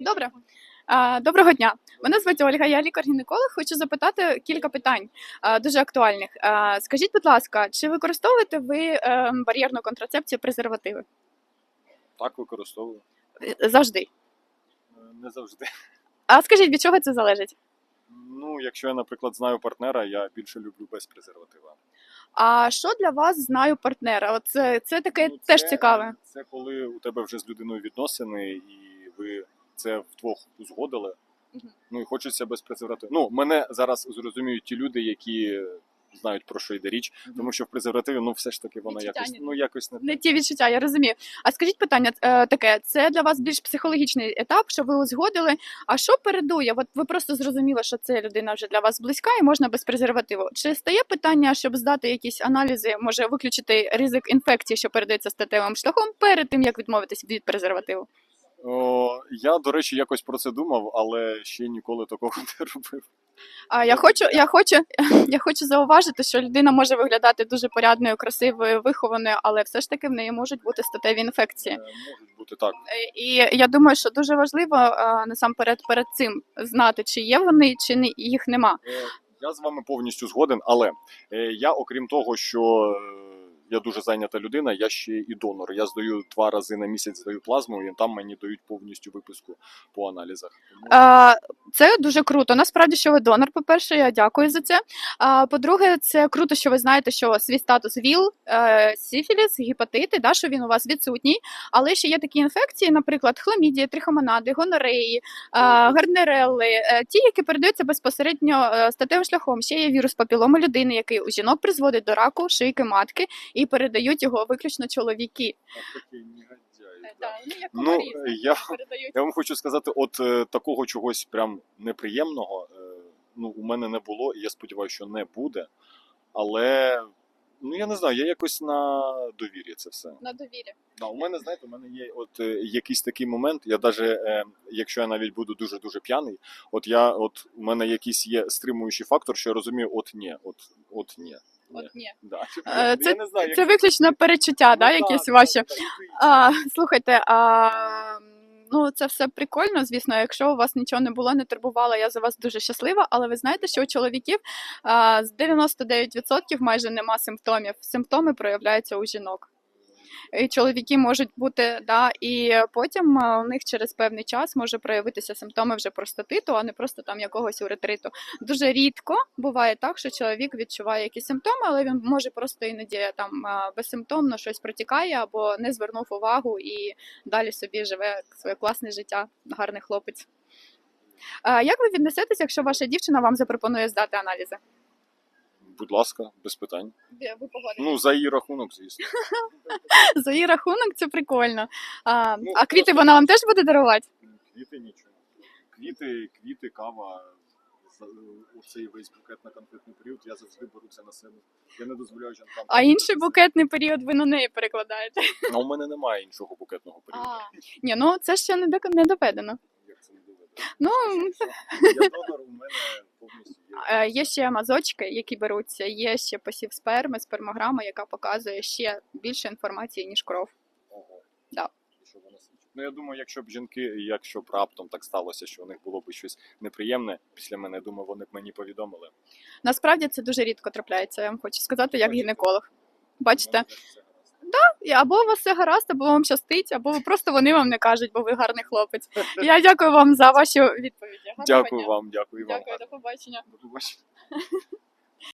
Добре. Доброго дня. Мене звати Ольга, я лікар-гінеколог. Хочу запитати кілька питань дуже актуальних. Скажіть, будь ласка, чи використовуєте ви е, бар'єрну контрацепцію презервативи? Так використовую. Е, Завжди. Е, Не завжди. А скажіть, від чого це залежить? Ну, якщо я, наприклад, знаю партнера, я більше люблю без презерватива. А що для вас знаю партнера? От це, це таке Ну, теж цікаве. Це коли у тебе вже з людиною відносини, і це вдвох узгодили. Мгм. Ну і хочеться без презервативу. Ну, мене зараз зрозуміють ті люди, які знають про що йде річ, тому що в презервативі, ну все ж таки воно Відчуття якось ні- ну якось не, Не ті відчуття, я розумію. А скажіть питання е, таке: це для вас більш психологічний етап, що ви узгодили. А що передує? От ви просто зрозуміли, що це людина вже для вас близька і можна без презервативу. Чи стає питання, щоб здати якісь аналізи, може виключити ризик інфекції, що передається статевим шляхом, перед тим як відмовитись від презервативу? О, я, до речі, якось про це думав, але ще ніколи такого не робив. А я хочу, я хочу, я хочу зауважити, що людина може виглядати дуже порядною, красивою, вихованою, але все ж таки в неї можуть бути статеві інфекції. Е, Можуть бути так. Е, І я думаю, що дуже важливо е, насамперед перед цим знати, чи є вони, чи не їх нема. Е, Я з вами повністю згоден, але е, я, окрім того, що е, я дуже зайнята людина, я ще і донор. Я здаю два рази на місяць здаю плазму, і там мені дають повністю виписку по аналізах. Е, Це дуже круто. Насправді, що ви донор. По-перше, я дякую за це. А по-друге, це круто, що ви знаєте, що свій статус ВІЛ, е, сіфіліс, гепатити, да, що він у вас відсутній. Але ще є такі інфекції, наприклад, хламідія, трихомонади, гонореї, гарнерели, е, ті, які передаються безпосередньо е, статевим шляхом. Ще є вірус папіломи людини, який у жінок призводить до раку шийки матки і передають його виключно чоловіки. Да. ну, як Ну, я- Я вам хочу сказати, от е, такого чогось прям неприємного е, ну, у мене не було, і я сподіваюся, що не буде. Але ну я не знаю, я якось на довір'я це все. На довірі. Да, у мене, знаєте, у мене є от е, якийсь такий момент. Я даже, е, якщо я навіть буду дуже дуже п'яний, от я, от у мене якийсь є стримуючий фактор, що я розумію, от ні, от, от ні. От ні. Да. Е, я не знаю, як... Це виключно перечуття, да, Ну, якісь ваші. А, слухайте, а, ну це все прикольно, звісно. Якщо у вас нічого не було, не турбувало, я за вас дуже щаслива. Але ви знаєте, що у чоловіків а, з 99% майже нема симптомів. Симптоми проявляються у жінок. Чоловіки можуть бути, да, і потім у них через певний час може проявитися симптоми вже простатиту, а не просто там якогось уретриту. Дуже рідко буває так, що чоловік відчуває якісь симптоми, але він може просто іноді там безсимптомно щось протікає або не звернув увагу і далі собі живе своє класне життя, гарний хлопець. Як ви віднесетесь, якщо ваша дівчина вам запропонує здати аналізи? Будь ласка, без питань. Ви. Ну, за її рахунок, звісно. За її рахунок це прикольно. А, Ну, а квіти просто- вона вам теж буде дарувати? Квіти нічого. Квіти, квіти, кава. за- У цей весь букет на конфетний період я завжди беру це на себе. Я не дозволяю жінкам. А інший букетний період ви на неї перекладаєте. А у мене немає іншого букетного періоду. А, ні, ну це ще не док- не доведено. Як це не доведено? Ну Я донор, у мене повністю є. Е, ще мазочки, які беруться, є ще посів сперми, спермограма, яка показує ще більше інформації, ніж кров. Ого. Да. Ну я думаю, якщо б жінки, якщо б раптом так сталося, що у них було б щось неприємне після мене, думаю, вони б мені повідомили. Насправді це дуже рідко трапляється, я вам хочу сказати, як гінеколог. Бачите, І або у вас все гаразд, або вам щастить, або просто вони вам не кажуть, бо ви гарний хлопець. Я дякую вам за ваші відповіді. Гарного Дякую дня. вам, дякую вам. Дякую, до побачення. До побачення.